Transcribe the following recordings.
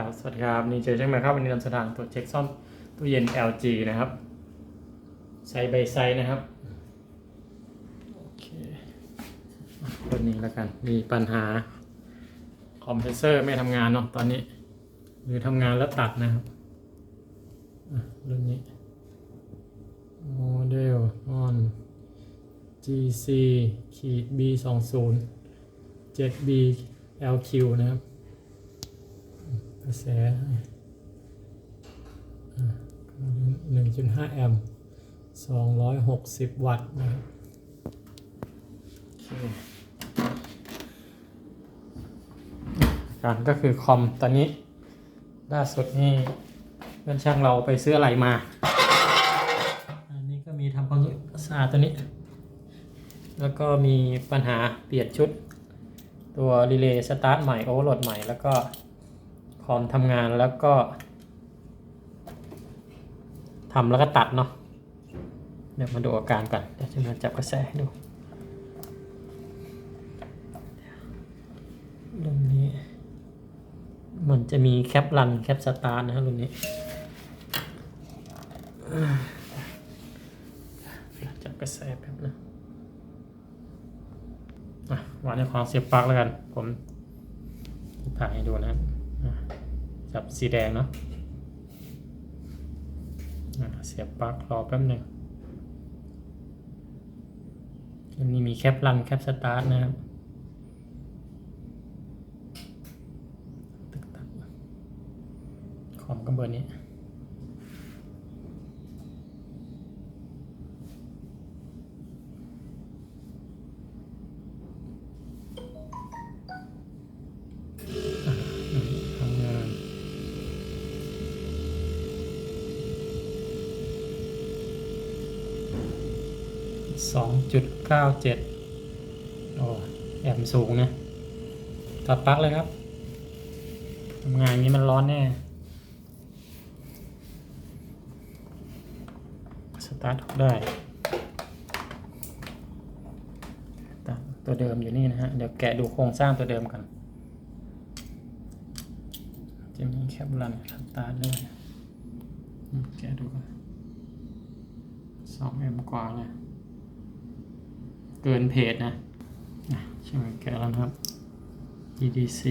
ครับ สวัสดีครับ นี่เจอใช่ไหมครับ วันนี้นำสถานตรวจเช็คซ่อมตู้เย็น LG นะครับ ไซส์ใบไซส์นะครับ โอเคตัวนี้แล้วกัน มีปัญหา คอมเพรสเซอร์ไม่ทำงานเนาะ ตอนนี้ หรือทำงานแล้วตัดนะครับรุ่นนี้ โมเดล on GC ขีด B 2 0 7B LQ นะครับ กระแสหนึ่งจุดห้าแอมป์สองร้อยหกสิบวัตต์นะครับโอเคการก็คือคอมตอนนี้ ล่าสุดนี่เพื่อนช่างเราไปซื้ออะไรมา อันนี้ก็มีทำความสะอาดตัวนี้ แล้วก็มีปัญหาเปลี่ยนชุด ตัวรีเลย์สตาร์ทใหม่โอเวอร์โหลดใหม่แล้วก็ คอมทำงานแล้วก็ทำแล้วก็ตัดเนาะเดี๋ยวมาดูอาการก่อนเดี๋ยวจะมาจับกระแสให้ดูรุ่นนี้ มันจะมีแคปรันแคปสตาร์นะฮะรุ่นนี้จับกระแสแป๊บนะอะวางในความเสียบปลั๊กแล้วกัน ผมถ่ายให้ดูนะครับ กับสีแดงเนาะเสียบปลั๊กรอแป๊บหนึ่งอันนี้มีแคปรันแคปสตาร์ทนะครับตึกตักคอมก็เบอร์นี้ 2.97 โอ้แอมสูงนะตัดปลั๊กเลยครับทำงานนี้มันร้อนแน่ สตาร์ทได้ต,ตัวเดิมอยู่นี่นะฮะ เดี๋ยวแกะดูโครงสร้างตัวเดิมกัน จะมีแคปลันสตาร์ทด้วยแกะดูกันสองเอ็มกว่าเลย เกินเพจนะใช่ไหมแกแล้วนะครับ EDC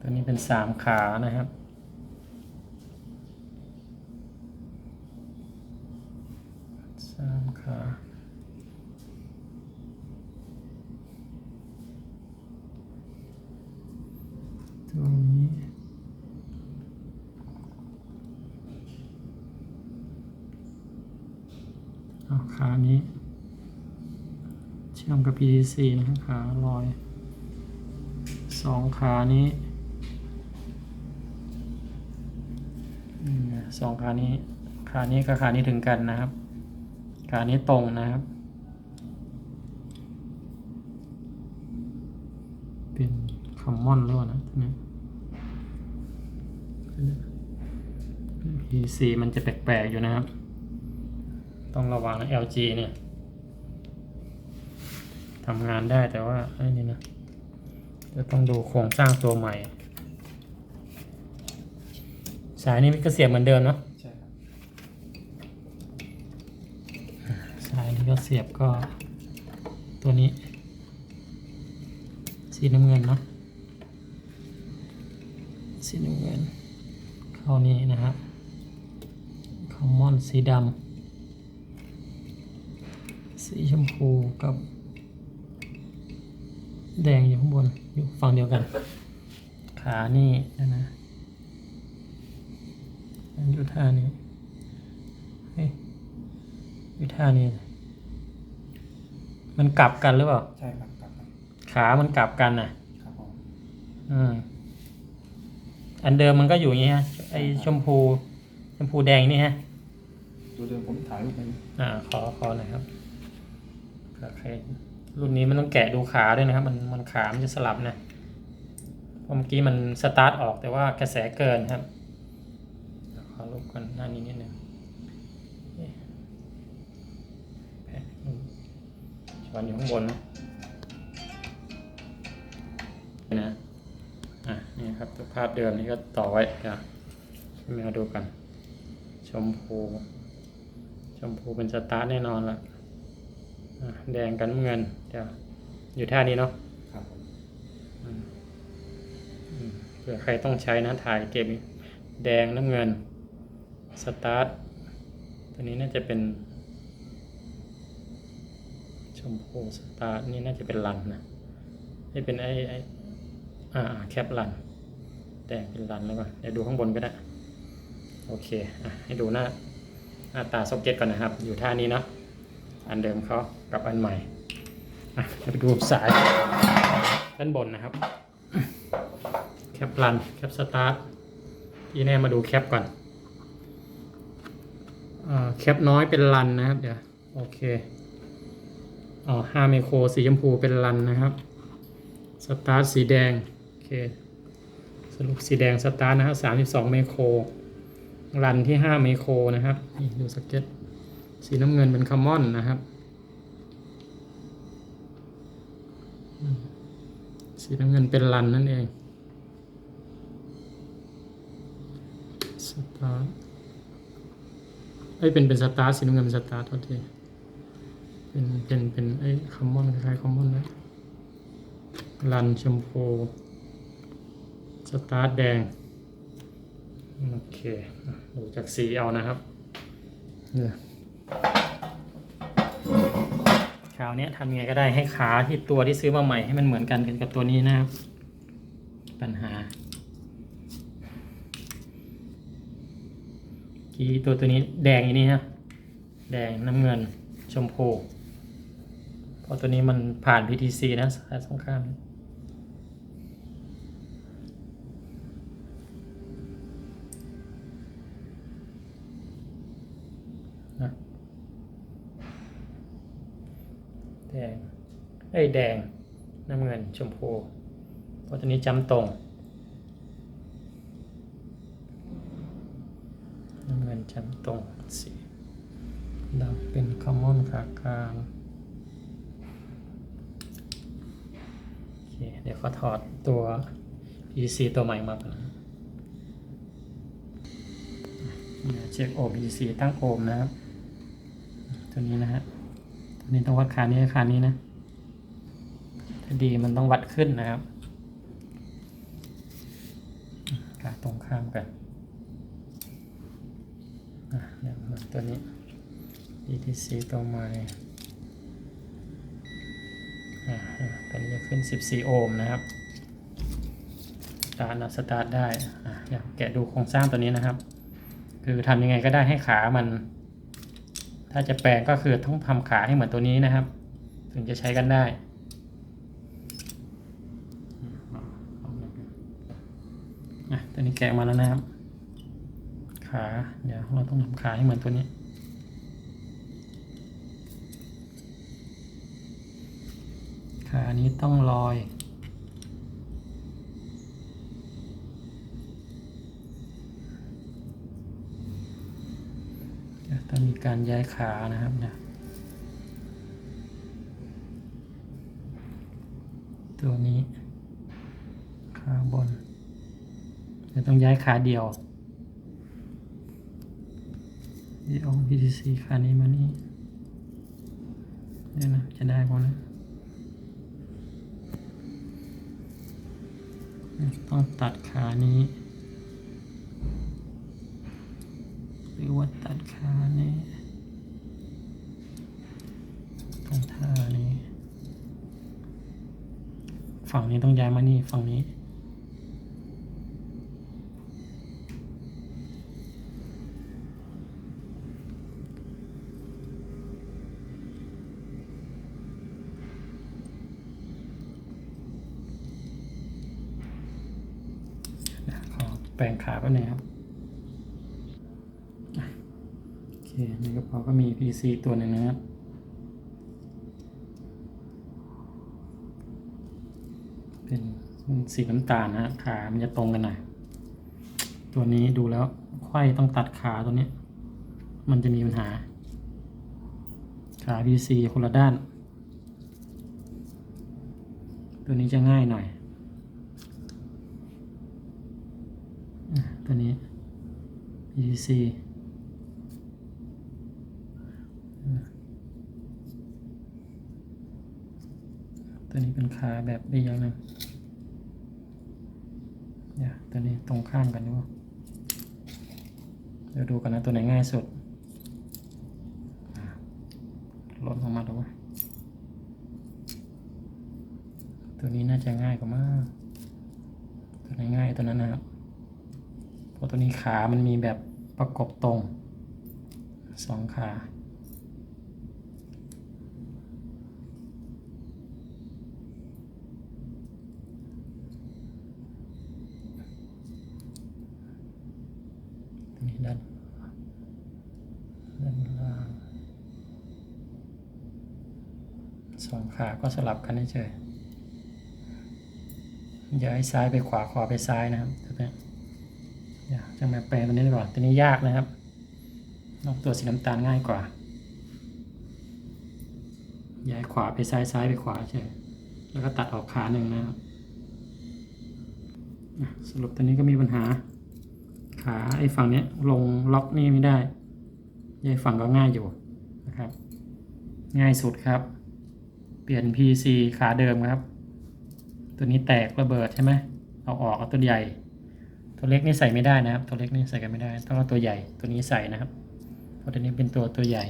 ตัวนี้เป็นสามขานะครับสามขาตัวนี้เอาขานี้ ชื่อมกับ PDC นะครับขาลอยสองขานี้สองขานี้ขานี้กับขานี้ถึงกันนะครับ ขานี้ตรงนะครับ เป็นคอมมอนแล้วนะทีนี้ PC มันจะแปลกๆอยู่นะครับ ต้องระวังนะ LG เนี่ย ทำงานได้แต่ว่าไอ้นี่นะจะต้องดูโครงสร้างตัวใหม่ สายนี้ก็เสียบเหมือนเดิมเนาะใช่ครับสายนี้ก็เสียบก็ ตัวนี้ สีน้ำเงินเนาะสีน้ำเงินเข้านี้นะครับคอมมอนสีดำสีชมพูกับ แดงอยู่ข้างบน อยู่ฝั่งเดียวกัน ขานี่นะนะอันอยู่ท่านี้เฮ้ยอยู่ท่านี้ มันกลับกันหรือเปล่า ใช่ครับครับครับขามันกลับกันน่ะ ครับผมอืมอันเดิมมันก็อยู่อย่างนี้ฮะ ไอชมพู ชมพูแดงนี่ฮะ ตัวเดิมผมถ่ายรูปไปอ่า ขอ ขอหน่อยครับโอเครุ่ รุ่นนี้มันต้องแกะดูขาด้วยนะครับ มันมันขามันจะสลับนะเพราะเมื่อกี้มันสตาร์ทออกแต่ว่ากระแสเกินครับเดี๋ยวขอลบกันหน้านี้นิดนึงแผ่นช้อนอยู่ข้างบนนะนะอะนี่ครับตัวภาพเดิมนี่ก็ต่อไว้เดี๋ยวมาดูกัน ชมพู ชมพูเป็นสตาร์ทแน่นอนละอะแดงกันเงิน เดี๋ยวอยู่ท่านี้เนาะครับผมอืมเผื่อใครต้องใช้นะถ่ายเก็บแดงน้ำเงิน สตาร์ท ตัวนี้น่าจะเป็น ชมพูสตาร์ท นี่น่าจะเป็นรันนะนี่เป็นไอไออ่าอ่าแคปรัน แดงเป็นรันแล้วก่อนเดี๋ยวดูข้างบนก็ได้ โอเคอะให้ดูหน้าหน้าตาซ็อกเก็ตก่อนนะครับ อยู่ท่านี้เนาะอันเดิมเขากับอันใหม่ อะไปดูสายด้านบนนะครับ แคปรัน แคปสตาร์ทที่แน่มาดูแคปก่อนอแคปน้อยเป็นรันนะครับ เดี๋ยว โอเคอ๋อห้าไมโครสีชมพูเป็นรันนะครับ สตาร์ทสีแดง โอเค สรุปสีแดงสตาร์ทนะครับสามสิบสองไมโครรันที่ห้าไมโครนะครับ นี่ดูสเก็ต สีน้ำเงินเป็นคัมมอนนะครับอืม สีน้ำเงินเป็นรันนั่นเองสตาร์ทเอ้ยเป็นเป็นสตาร์ทสีน้ำเงินเป็นสตาร์ทโทษทีเป็นเป็นเป็นไอ้คัมมอนคล้ายๆคัมมอนนะรันชมพูสตาร์ทแดง โอเค ดูจากสีเอานะครับเนี่ย คราวเนี้ยทำยังไงก็ได้ให้ขาที่ตัวที่ซื้อมาใหม่ให้มันเหมือนกันกันกับตัวนี้นะครับ ปัญหากีตัวตัวนี้แดงอย่างนี้นะแดงน้ำเงินชมพูเพราะตัวนี้มันผ่าน PTC นะสายสงคราม นะแดง เอ้ยแดง น้ำเงิน ชมพู เพราะตัวนี้จำตรง น้ำเงินจำตรงสีดำเป็นคอมมอนขากลางโอเคเดี๋ยวเขาถอดตัว PC ตัวใหม่มาก่อนเดี๋ยวเช็คโอม PC ตั้งโอมนะครับ ตัวนี้นะฮะ ตัวนี้ต้องวัดคานี้กับคานี้นะ ดีมันต้องวัดขึ้นนะครับตรงข้ามกันเดี๋ยตัวนี้ DTC ตัวใหม่อะอะตัวนี้จะขึ้น 14 โอห์มนะครับสตาร์ทนะสตาร์ทได้อะอยากแกะดูโครงสร้างตัวนี้นะครับ คือทำยังไงก็ได้ให้ขามัน ถ้าจะแปลงก็คือต้องทำขาให้เหมือนตัวนี้นะครับ ถึงจะใช้กันได้อะตัวนี้ แกะมาแล้วนะครับ ขา เดี๋ยวเราต้องทำขาให้เหมือนตัวนี้ ขานี้ต้องลอยจะต้องมีการย้ายขานะครับเนี่ยตัวนี้ ขาบน จะ ต้องย้ายขาเดียวเดี๋ยว PTC ขานี้มานี่เดี๋ยนะจะได้พอนะต้องตัดขานี้ หรือว่าตัดขานี้ตรงท่านี้ ฝั่งนี้ต้องย้ายมานี่ฝั่งนี้ เดี๋ยวขอแปล งขาแป๊บนึงครับโอเคในกระเป๋าก็มี PC ตัวหนึ่งนะครับเป็นสีน้ำตาลนะขา มันจะตรงกันหน่อยตัวนี้ดูแล้วไข้ต้องตัดขาตัวนี้ มันจะมีปัญหา ขา PC คนละด้าน ตัวนี้จะง่ายหน่อย ตัวนี้ PTC ตัวนี้เป็นขาแบบอีกอย่างหนึ่งเดี๋ยตัวนี้ตรงข้ามกันดูเดี๋ยวดูกันนะตัวไหนง่ายสุดอะลดลงมาดูว่าตัวนี้น่าจะง่ายกว่ามาก ตัวไหนง่ายตัวนั้นนะครับ ราะตัวนี้ขามันมีแบบประกบตรงสองขาตนี้ด้านด้านล่างสองขาก็สลับกันเฉยย้ายซ้ายไปขวาขวาไปซ้ายนะครับ อยากจะมาแปลตัวนี้ดีกว่อนตัวนี้ยากนะครับนอกตัวสีน้ำตาลง่ายกว่า ย้ายขวาไปซ้ายซ้ายไปขวาเฉยแล้วก็ตัดออกขาหนึ่งนะครับสรุปตัวนี้ก็มีปัญหา ขาไอ้ฝั่งนี้ลงล็อกนี่ไม่ได้ไอ้ฝั่งก็ง่ายอยู่นะครับ ง่ายสุดครับ เปลี่ยน PC ขาเดิมครับ ตัวนี้แตกระเบิดใช่ไหมเอาออกเอาตัวใหญ่ ตัวเล็กนี่ใส่ไม่ได้นะครับ ตัวเล็กนี่ใส่กันไม่ได้ ต้องเอาตัวใหญ่ตัวนี้ใส่นะครับ เพราะตัวนี้เป็นตัวตัวใหญ่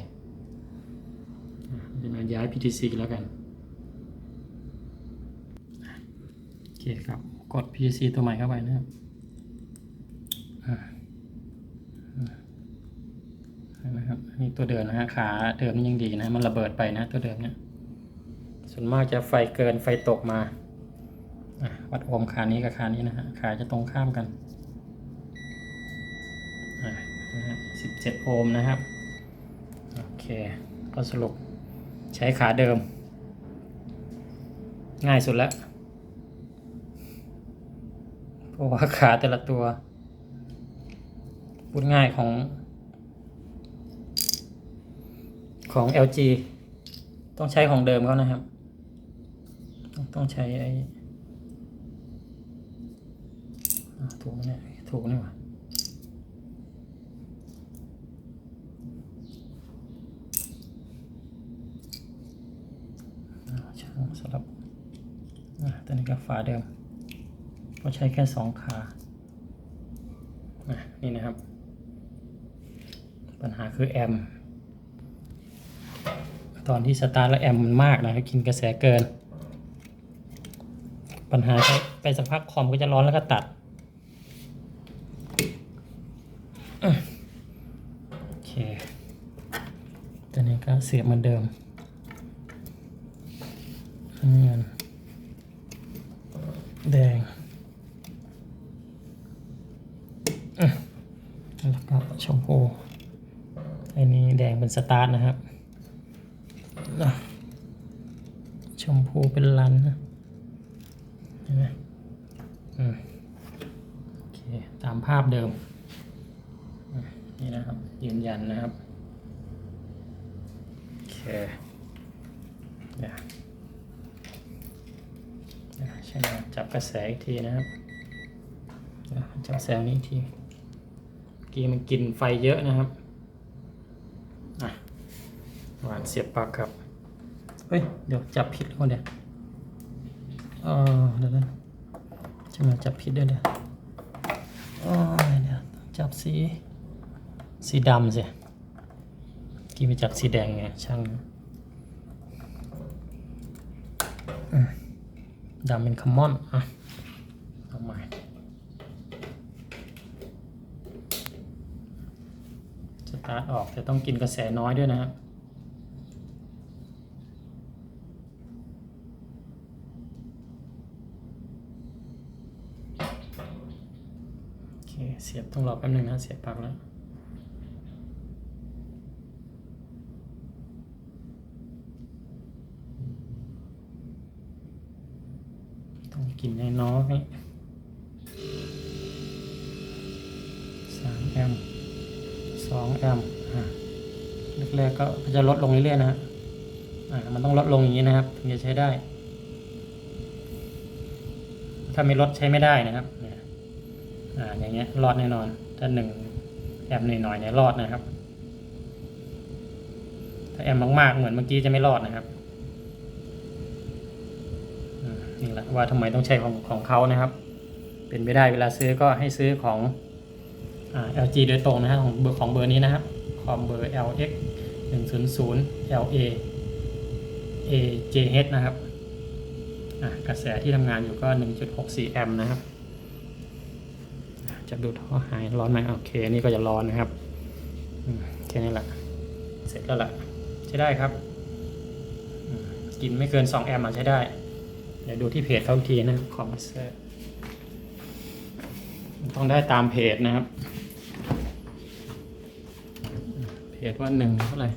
อะจะมาย้าย PTC แล้วกันโอเคครับ กด PTC ตัวใหม่เข้าไปนะครับนะครับนี่ตัวเดิมนะฮะขาเดิมนี่ยังดีนะมันระเบิดไปนะตัวเดิมเนี่ยส่วนมากจะไฟเกินไฟตกมาวัดโอห์มขานี้กับขานี้นะฮะขาจะตรงข้ามกัน นะฮะสิบเจ็ดโอห์มนะครับ โอเคก็สรุปใช้ขาเดิม ง่ายสุดแล้ว เพราะว่าขาแต่ละตัว พูดง่ายของ ของ LG ต้องใช้ของเดิมเขานะครับ ต้องต้องใช้ไอ้ถูกไหมเนี่ยถูกนี่หว่า ช่างสลับอะตัวนี้ก็ฝาเดิม ก็ใช้แค่สองขานี่นะครับ ปัญหาคือแอมตอนที่สตาร์ทแล้วแอมมันมากนะครับกินกระแสเกิน ปัญหาไปสักพักคอมก็จะร้อนแล้วก็ตัดโอเคตัวนี้ก็เสียบเหมือนเดิม เงินแดงอะแล้วก็ชมพูอันนี้แดงเป็นสตาร์ทนะครับ ชมพูเป็นลันนะเห็นไหมอืมโอเค ตามภาพเดิม นี่นะครับ ยืนยันนะครับ โอเคเดี๋ยวเดี๋ยวใช่ไหมจับกระแสอีกทีนะครับจับแสงนี้ทีกีมันกินไฟเยอะนะครับหวานเสียบปลักครับ เฮ้ย เดี๋ยวจับผิดคนเดียวเออเดี๋ยวนะจะมาจับผิดด้วยเดี๋ยวโอ้ยเดี๋ยวจับสี สีดำสิกี่ไปจับสีแดงไงช่างอืม ดำเป็นคัมมอนอะเอาใหม่สตาร์ทออกแต่ต้องกินกระแสน้อยด้วยนะครับโอเคเสียบต้องรอแป๊บนึงนะเสียบปลั๊กแล้ว ต้อง กินน้อยสามแอมสองแอมอะแรกๆก็จะลดลงเรื่อยๆนะฮะอ่ามันต้องลดลงอย่างนี้นะครับ ถึงจะใช้ได้ ถ้าไม่ลดใช้ไม่ได้นะครับเนี่ยอ่าอย่างเงี้ยรอดแน่นอน ถ้าหนึ่งแอมหน่อยๆเนี่ยรอดนะครับ ถ้าแอมมากๆเหมือนเมื่อกี้จะไม่รอดนะครับอืมนี่แหละ ว่าทำไมต้องใช้ของของเขานะครับ เป็นไปได้เวลาซื้อก็ให้ซื้อของอ LG โดยตรงนะฮะของเบอร์ของเบอร์นี้นะครับคอมเบอร์ LX 100 LA AJH นะครับกระแสที่ทำงานอยู่ก็ 1.64 แอมป์นะครับ จะดูท่อหายร้อนไหมโอเค นี่ก็จะร้อนนะครับแค่นี้แหละ เสร็จแล้วล่ะ ใช้ได้ครับ กินไม่เกิน 2 แอมป์ใช้ได้ เดี๋ยวดูที่เพจเขาอีกทีนะครับคอมเพรสเซอร์ต้องได้ตามเพจนะครับ เพจว่าหนึ่งเท่าไหร่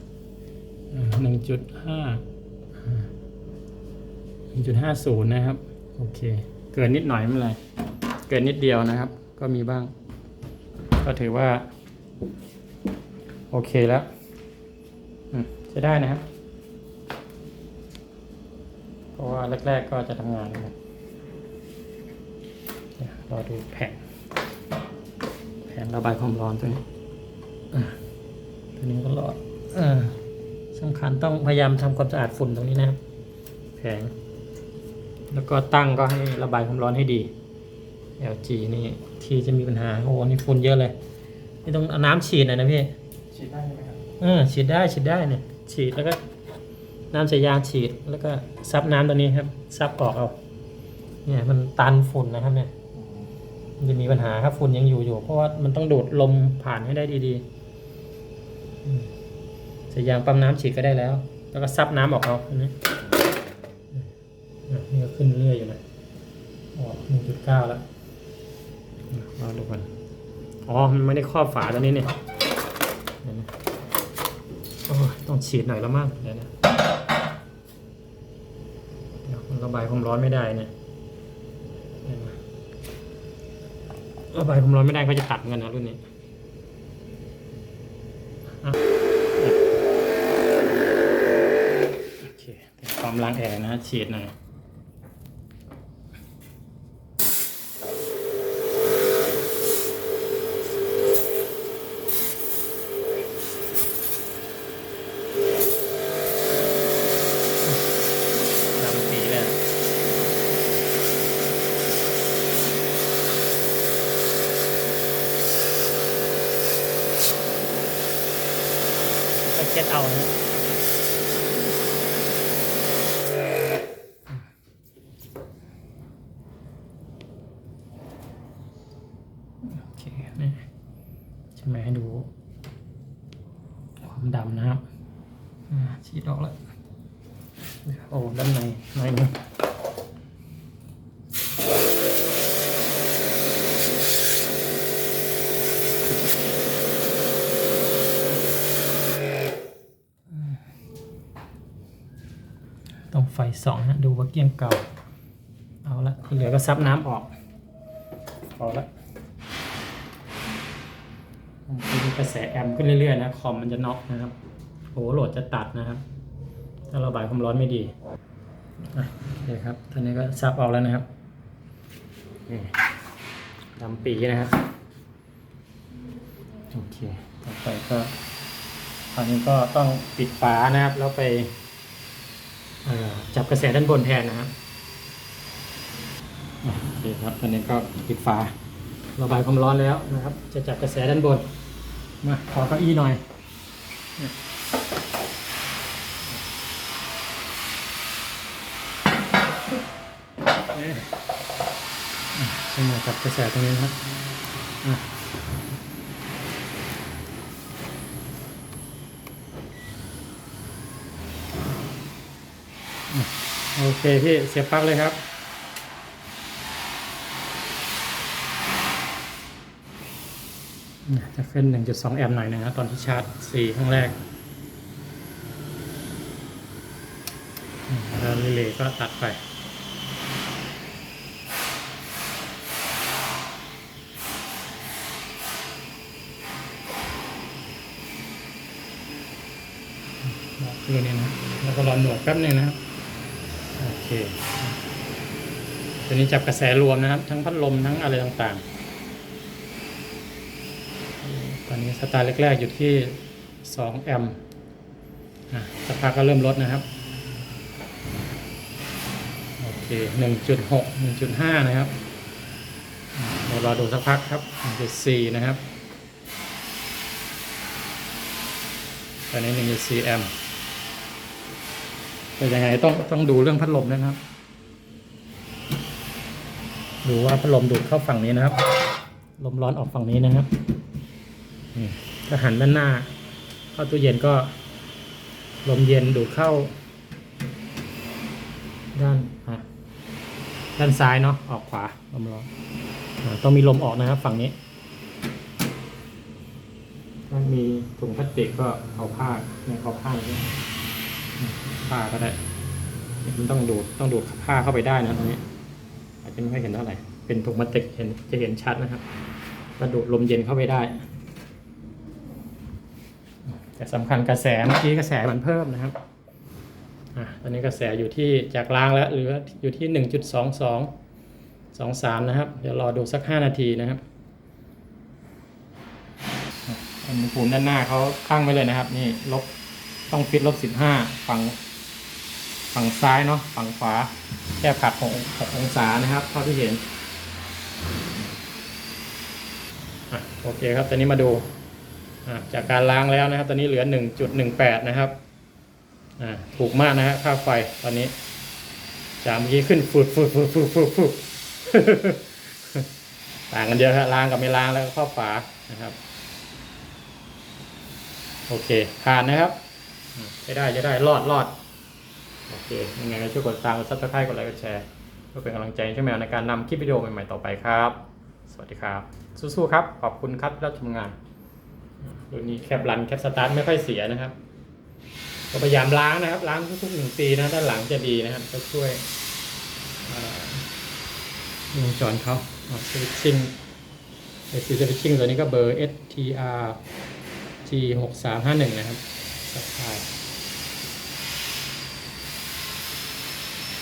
หนึ่งจุดห้าหนึ่งจุดห้าศูนย์นะครับ โอเค เกินนิดหน่อยไม่เป็นไร เกินนิดเดียวนะครับ ก็มีบ้าง ก็ถือว่า โอเคแล้วอืมใช้ได้นะครับ เพราะว่าแรก ๆ ก็จะทำงานนะครับเดี๋ยวรอดูแผงแผงระบายความร้อนตัวนี้อะตัวนี้ก็รอดเออสำคัญต้องพยายามทำความสะอาดฝุ่นตรงนี้นะครับแผงแล้วก็ตั้งก็ให้ระบายความร้อนให้ดี LG นี่ที่จะมีปัญหาโอ้โหนี่ฝุ่นเยอะเลยนี่ต้องเอาน้ำฉีดหน่อยนะพี่ฉีดได้ไหมครับเออฉีดได้ฉีดได้เนี่ยฉีดแล้วก็ น้ำใส่ยางฉีดแล้วก็ซับน้ำตัวนี้ครับซับออกเอาเนี่ยมันตันฝุ่นนะครับเนี่ยมันจะมีปัญหาครับฝุ่นยังอยู่อยู่ เพราะว่ามันต้องดูดลมผ่านให้ได้ดีๆอืมใส่ยางปั๊มน้ำฉีดก็ได้แล้ว แล้วก็ซับน้ำออกเอาอันนี้อะนี่ก็ขึ้นเรื่อยอยู่นะออกหนึ่งจุดเก้าแล้วอะรอดูก่อนอ๋อ มันไม่ได้ครอบฝาตัวนี้เนี่ยเดี๋ยวนะโอ้ยต้องฉีดหน่อยแล้วมั้งเดี๋ยวนะเดี๋ยวมัน ระบายความร้อนไม่ได้เนี่ยระบายความร้อนไม่ได้ก็จะตัดกันนะรุ่นนี้โอเคเป็นความล้างแอร์นะฉีดหน่อยดำปีเลย ก็เช็ดเอานะโอเคนี่จะมาให้ดู ความดำนะครับอ่าฉีดออกแล้ว โอ้ด้านในในอยหนึงต้อง ไฟสองฮะดูว่าเกี้ยงเก่า เอาละที่เหลือก็ซับน้ำออกพอละผมไปดูกระแสแอมขึ้นเรื่อยๆนะคอมมันจะน็อกนะครับโอ้โหลดจะตัดนะครับ ถ้าระบายความร้อนไม่ดีอะโอเคครับตอนนี้ก็ซับออกแล้วนะครับนี่ดำปีนะครับโอเคต่อไปก็คราวนี้ก็ต้องปิดฝานะครับแล้วไป จับกระแสด้านบนแทนนะครับอะโอเคครับตอนนี้ก็ปิดฝาระบายความร้อนแล้วนะครับ จะจับกระแสด้านบน มาขอเก้าอี้หน่อยเอ๊ะอะใช่ไหมกับกระแสตรงนี้นะครับอะอะ โอเคพี่เสียบปลั๊กเลยครับอะจะขึ้น 1.2 แอมป์หน่อยนะครับตอนที่ชาร์จ4ครั้งแรกแล้วรีเลย์ก็ตัดไปบอกคืนนี้นะแล้วก็รอหนวดแป๊บหนึงนะครับ เคตัวนี้จับกระแสรวมนะครับ ทั้งพัดลมทั้งอะไรต่างๆ ตอนนี้สตาร์แรกๆอยู่ที่ 2 แอมป์อะสักพักก็เริ่มลดนะครับ โอเค 1.6 1.5 นะครับเดี๋ยวรอดูสักพักครับ 1.4 นะครับ ตอนนี้ 1.4 แอมป์ แต่ยังไงต้องต้องดูเรื่องพัดลมนะครับ ดูว่าพัดลมดูดเข้าฝั่งนี้นะครับ ลมร้อนออกฝั่งนี้นะครับถ้าหันด้านหน้า เข้าตู้เย็นก็ ลมเย็นดูดเข้า ด้านด้านซ้ายเนาะออกขวาลมร้อนอต้องมีลมออกนะครับ ฝั่งนี้ถ้ามีถุงพลาสติกก็เอาผ้าเนี่ยเอาผ้าเนี่ย ผ้าก็ได้มันต้องดูดต้องดูดผ้าเข้าไปได้นะตรงนี้อาจจะไม่ค่อยเห็นเท่าไหร่เป็นถุงพลาสติกเห็นจะเห็นชัดนะครับกระดูดลมเย็นเข้าไปได้ แต่สำคัญกระแสเมื่อกี้กระแสมันเพิ่มนะครับอะตอนนี้กระแสอยู่ที่จากล้างแล้วหลืออยู่ที่หนึ่งจุดสองสองสองสามนะครับ เดี๋ยวรอดูสักห้านาทีนะครับอุณหภูมิด้านหน้าเขาตั้งไว้เลยนะครับ นี่ลบต้องฟิตลบสิบห้าฝั่ง ฝั่งซ้ายเนาะฝั่งขวาแค่ผัดหกหกองศานะครับเท่าที่เห็นอโอเคครับตอนนี้มาดูจากการล้างแล้วนะครับ ตอนนี้เหลือหนึ่งจุดหนึ่งแปดนะครับถูกมากนะฮะค่าไฟตอนนี้จากเมื่อกี้ขึ้นฟุดฟุดฟุดฟุดฟุดฟุดต่างกันเยอะฮะล้างกับไม่ล้างแล้วก็ข้าฝานะครับ โอเคผ่านนะครับจะได้จะได้รอดรอด โอเคยังไงก็ช่วยกดติดตามกดซับสไครต์กดไลค์กดแชร์เพื่อเป็นกำลังใจให้ช่วยแมวในการนำคลิปวิดีโอใหม่ๆต่อไปครับ สวัสดีครับ สู้ๆครับ ขอบคุณครับที่รับชมงานรุ่นนี้แคปรันแคปสตาร์ทไม่ค่อยเสียนะครับก็พยายามล้างนะครับ ล้างทุกๆหนึ่งปีนะด้านหลังจะดีนะครับจะช่วยเอ่อวงจรเขาสวิตชิ่งไอซีสวิตชิ่งตัวนี้ก็เบอร์ STR G 6 3 5 1นะครับสักทย